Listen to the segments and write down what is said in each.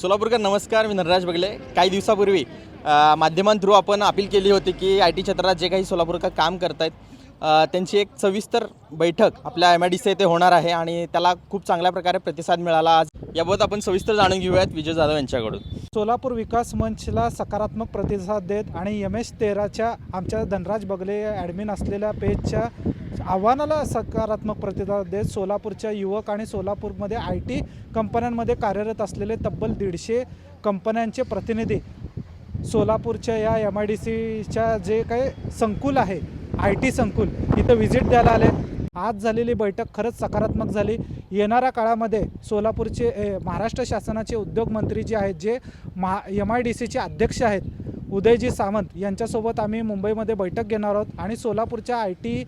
सोलापूरकर नमस्कार. मी नटराज बगले. काही दिवसापूर्वी माध्यमांथ्रू आपण अपील केली होती की आय टी क्षेत्रात जे काही सोलापूरकर काम करत आहेत त्यांची एक सविस्तर बैठक आपल्या एम आय डी सी येथे होणार आहे आणि त्याला खूप चांगल्या प्रकारे प्रतिसाद मिळाला आज. याबाबत आपण सविस्तर जाणून घेऊयात विजय जाधव यांच्याकडून. सोलापूर विकास मंचला सकारात्मक प्रतिसाद देत आणि एम एस तेराच्या आमच्या धनराज बगले ॲडमिन असलेल्या पेजच्या आव्हानाला सकारात्मक प्रतिसाद देत सोलापूरच्या युवक आणि सोलापूरमध्ये आय टी कंपन्यांमध्ये कार्यरत असलेले तब्बल दीडशे कंपन्यांचे प्रतिनिधी सोलापूरच्या या एम आय डी सीच्या जे काही संकुल आहे आय टी संकुल इथं व्हिजिट द्यायला आले. आज झालेली बैठक खरंच सकारात्मक झाली. येणाऱ्या काळामध्ये सोलापूरचे ए, महाराष्ट्र शासनाचे उद्योगमंत्री जे आहेत जे महा एम आय डी सीचे अध्यक्ष आहेत उदयजी सावंत यांच्यासोबत आम्ही मुंबईमध्ये बैठक घेणार आहोत. आणि सोलापूरच्या आय टी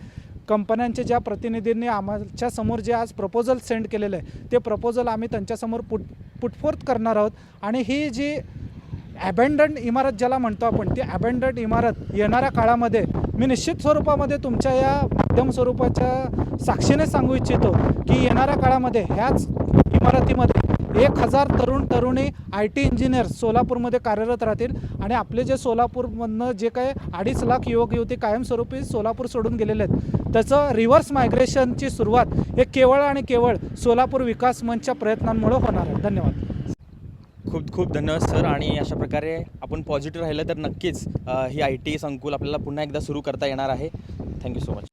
कंपन्यांच्या ज्या प्रतिनिधींनी आमच्यासमोर जे आज प्रपोजल सेंड केलेलं आहे ते प्रपोजल आम्ही त्यांच्यासमोर पुट पुटफोर्थ करणार आहोत. आणि ही जी ॲबेंडंड इमारत ज्याला म्हणतो आपण ती ॲबेंडंड इमारत येणाऱ्या काळामध्ये मी निश्चित स्वरूपामध्ये तुमच्या या मध्यम स्वरूपाच्या साक्षीने सांगू इच्छितो की येणाऱ्या काळामध्ये ह्याच इमारतीमध्ये एक हजार तरुण तरुणी आय टी इंजिनियर सोलापूरमध्ये कार्यरत राहतील आणि आपले जे सोलापूरमधनं जे काही अडीच लाख युवक युवती कायमस्वरूपी सोलापूर सोडून गेलेले आहेत त्याचं रिव्हर्स मायग्रेशनची सुरुवात हे केवळ आणि केवळ सोलापूर विकास मंचच्या प्रयत्नांमुळे होणार आहे. धन्यवाद. खूप खूप धन्यवाद सर. आणि अशा प्रकारे आपण पॉझिटिव्ह राहिलं तर नक्कीच ही आय टी संकुल आपल्याला पुन्हा एकदा सुरू करता येणार आहे. Thank you so much